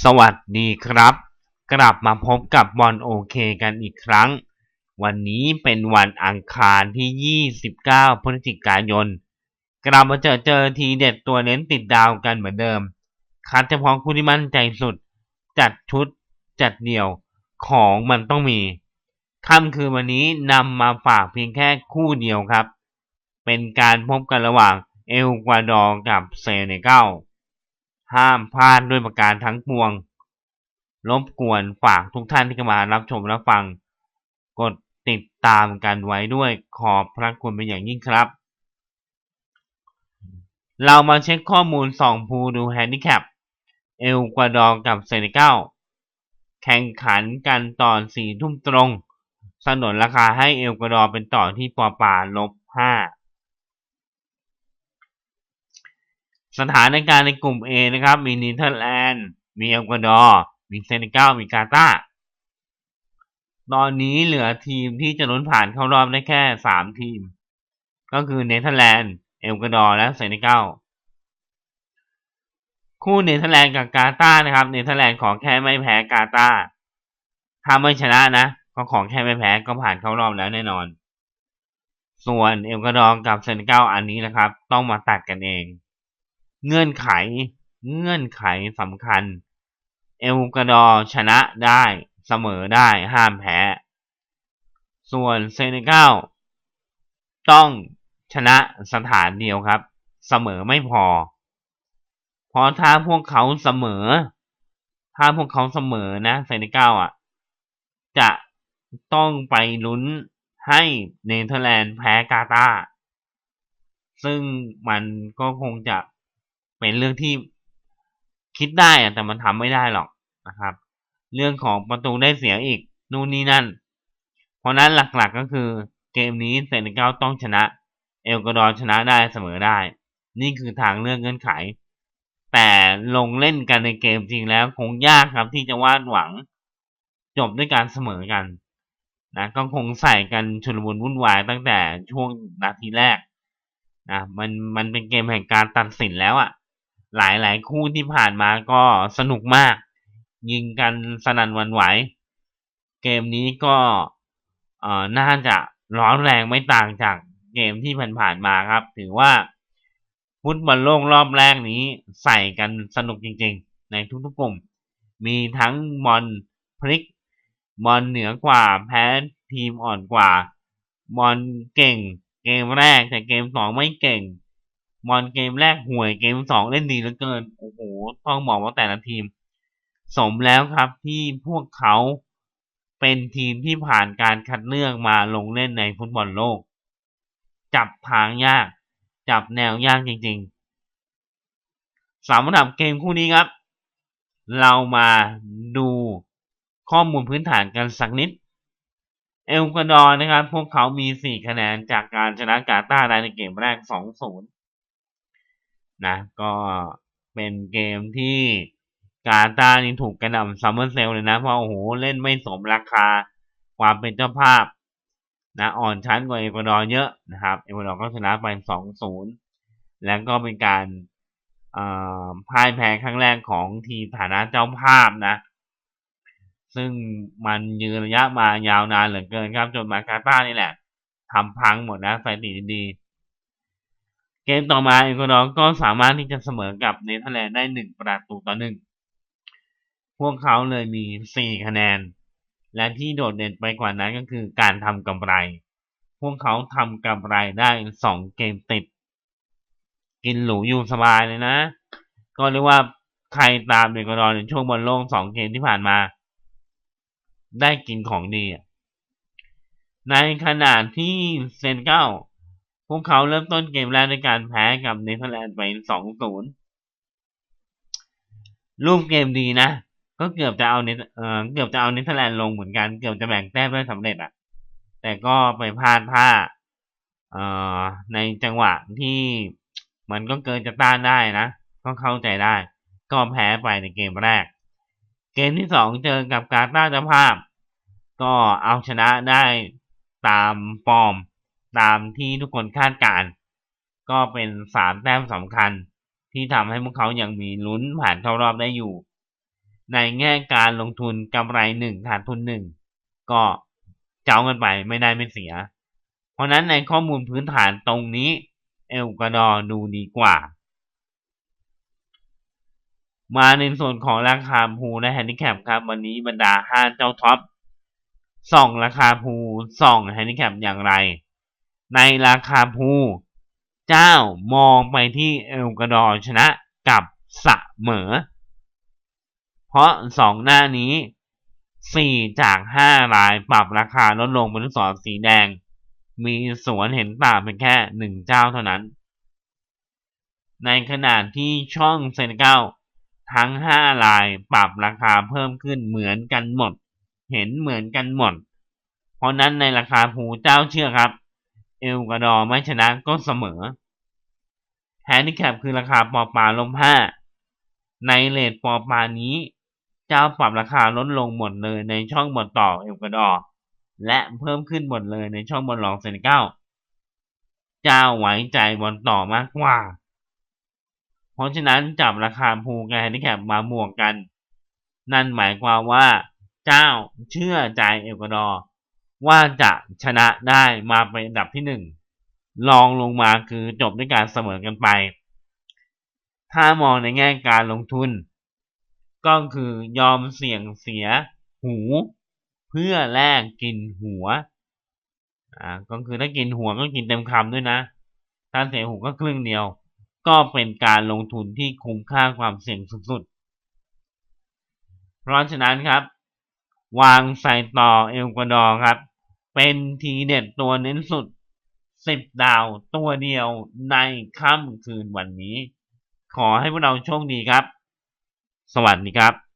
สวัสดีครับ กลับมาพบกับบอลโอเคกันอีกครั้ง วันนี้เป็นวันอังคารที่ 29 พฤศจิกายน กลับมาเจอเจอทีเด็ดตัวเน้นติดดาวกันเหมือนเดิม คัดเฉพาะคู่ที่มั่นใจสุด จัดชุด จัดเดี่ยวของมันต้องมีค่ำคืนวันนี้นำมาฝากเพียงแค่คู่เดียวครับ เป็นการพบกันระหว่างเอลกวาดอร์กับเซเนกัล ห้ามพลาดด้วยประการทั้งปวง รบกวนฝากทุกท่านที่เข้ามารับชมรับฟัง กดติดตามกันไว้ด้วยขอบพระคุณเป็นอย่างยิ่งครับ เรามาเช็คข้อมูลสองภูดูแฮนดิแคป เอลกวาดอร์กับเซเนกัลแข่งขันกันตอนสี่ทุ่มตรง สนนราคาให้เอลกวาดอร์เป็นต่อที่ปอปาลบห้า สถานการณ์ในกลุ่ม A นะครับ มีเนเธอร์แลนด์ มีเอลกวาดอร์ มีเซเนกัล มีกาตาตอนนี้เหลือทีมที่จะลุ้นผ่านเข้ารอบได้แค่สามทีม ก็คือเนเธอร์แลนด์ เอลกวาดอร์ และเซเนกัล คู่เนเธอร์แลนด์กับกาตานะครับ เนเธอร์แลนด์ขอแค่ไม่แพ้กาตาถ้าไม่ชนะนะ ก็ขอแค่ไม่แพ้ก็ผ่านเข้ารอบแล้วแน่นอน ส่วนเอลกวาดอร์กับเซเนกัลอันนี้นะครับ ต้องมาตัดกันเอง เงื่อนไข เงื่อนไขสำคัญ เอลกาดอร์ชนะได้เสมอได้ห้ามแพ้ ส่วนเซเนกัลต้องชนะสถานเดียวครับ เสมอไม่พอ เพราะถ้าพวกเขาเสมอ ถ้าพวกเขาเสมอนะเซเนกัลอะ จะต้องไปลุ้นให้เนเธอร์แลนด์แพ้กาตาซึ่งมันก็คงจะ เป็นเรื่องที่คิดได้แต่มันทำไม่ได้หรอกนะครับ เรื่องของประตูได้เสียอีกนู่นนี่นั่น เพราะนั้นหลักๆก็คือเกมนี้เซเนกัลต้องชนะ เอลกวาดอร์ชนะได้เสมอได้ นี่คือทางเลือกเงื่อนไข แต่ลงเล่นกันในเกมจริงแล้วคงยากครับที่จะวาดหวัง จบด้วยการเสมอกันนะก็คงใส่กันชุลมุนวุ่นวายตั้งแต่ช่วงนาทีแรกนะมันมันเป็นเกมแห่งการตัดสินแล้วอะ่ะ หลายหลายคู่ที่ผ่านมาก็สนุกมาก ยิงกันสนั่นวันไหว เกมนี้ก็น่าจะร้อนแรงไม่ต่างจากเกมที่ผ่านๆมาครับ ถือว่าฟุตบอลโลกรอบแรกนี้ใส่กันสนุกจริงๆ ในทุกๆกลุ่ม มีทั้งบอลพลิกบอลเหนือกว่าแพ้ทีมอ่อนกว่าบอลเก่ง เกมแรกแต่เกมสองไม่เก่ง บอลเกมแรกห่วยเกมสองเล่นดีเหลือเกิน โอ้โห ต้องบอกว่าแต่ละทีม สมแล้วครับที่พวกเขาเป็นทีมที่ผ่านการคัดเลือกมาลงเล่นในฟุตบอลโลก จับทางยาก จับแนวยากจริงๆสำหรับเกมคู่นี้ครับ เรามาดูข้อมูลพื้นฐานกันสักนิด เอลกวาดอร์นะครับ พวกเขามี 4 คะแนนจากการชนะกาตาร์ได้ในเกมแรก 2-0 นะก็เป็นเกมที่กาตานี่ถูกกระหน่ำซัมเมอร์เซลเลยนะ เพราะโอ้โหเล่นไม่สมราคาความเป็นเจ้าภาพนะอ่อนชั้นกว่าเอกวาดอร์เยอะนะครับ เอกวาดอร์ก็ชนะไป 2-0 แล้วก็เป็นการพ่ายแพ้ครั้งแรกของทีมฐานะเจ้าภาพนะ ซึ่งมันยืนระยะมายาวนานเหลือเกินครับ จนมากาตานี่แหละทำพังหมดนะสถิติดี เกมต่อมาเอกวาดอร์ก็สามารถที่จะเสมอกับเนเธอร์แลนด์ได้หนึ่งประตูต่อหนึ่งพวกเขาเลยมีสี่คะแนน และที่โดดเด่นไปกว่านั้นก็คือการทำกำไร พวกเขาทำกำไรได้สองเกมติด กินหรูอยู่สบายเลยนะ ก็เรียกว่าใครตามเอกวาดอร์ในช่วงบอลโลกสองเกมที่ผ่านมา ได้กินของดีในขณะที่เซนเก้า พวกเขาเริ่มต้นเกมแรกในการแพ้กับเนเธอร์แลนด์ไปสองศูนย์รูปเกมดีนะ ก็เกือบจะเอาเนเออเกือบจะเอาเนเธอร์แลนด์ลงเหมือนกัน เกือบจะแบ่งแต้มได้สำเร็จอะแต่ก็ไปพลาดท่าเอ่อในจังหวะที่มันก็เกินจะต้านได้นะ ก็เข้าใจได้ ก็แพ้ไปในเกมแรก เกมที่สองเจอกับกาตาร์เจ้าภาพ ก็เอาชนะได้ตามฟอร์ม ตามที่ทุกคนคาดการ ก็เป็นสามแต้มสำคัญที่ทำให้พวกเขายังมีลุ้นผ่านเข้ารอบได้อยู่ ในแง่การลงทุนกำไรหนึ่งขาดทุนหนึ่งก็เจ้ากันไปไม่ได้ไม่เสีย เพราะนั้นในข้อมูลพื้นฐานตรงนี้ เอลกาดอร์ดูดีกว่า มาในส่วนของราคาพูและแฮนดิแคปครับ วันนี้บรรดา5เจ้าท็อปส่องราคาพูส่องแฮนดิแคปอย่างไร ในราคาพูเจ้ามองไปที่เอลกาดอร์ชนะกับเสมอ เพราะสองหน้านี้4จาก5รายปรับราคาลดลงเป็นลูกศรสีแดง มีสวนเห็นต่างเป็นแค่1เจ้าเท่านั้น ในขณะที่ช่องเซนเก้าทั้ง5รายปรับราคาเพิ่มขึ้นเหมือนกันหมด เห็นเหมือนกันหมด เพราะนั้นในราคาผูเจ้าเชื่อครับ เอลกวาดอร์ไม่ชนะก็เสมอแฮนดิแคปคือราคาปอปลาลมห้าในเลทปอปลานี้เจ้าปรับราคาลดลงหมดเลยในช่องบนต่อเอลกวาดอร์และเพิ่มขึ้นหมดเลยในช่องบนรองเซนเก้าเจ้าไว้ใจบนต่อมากกว่า เพราะฉะนั้นจับราคาพูกแฮนดิแคปมาบวกกัน นั่นหมายความว่าเจ้าเชื่อใจเอลกวาดอร์ ว่าจะชนะได้มาเป็นอันดับที่หนึ่งลองลงมาคือจบด้วยการเสมอกันไป ถ้ามองในแง่การลงทุน ก็คือยอมเสี่ยงเสียหู เพื่อแลกกินหัวอ่าก็คือถ้ากินหัวก็กินเต็มคำด้วยนะ ถ้าเสียหูก็ครึ่งเดียว ก็เป็นการลงทุนที่คุ้มค่าความเสี่ยงสุดๆเพราะฉะนั้นครับ วางใส่ต่อเอลกวาดอร์ครับ เป็นทีเด็ดตัวเน้นสุดสิบดาวตัวเดียวในค่ำคืนวันนี้ ขอให้พวกเราโชคดีครับ สวัสดีครับ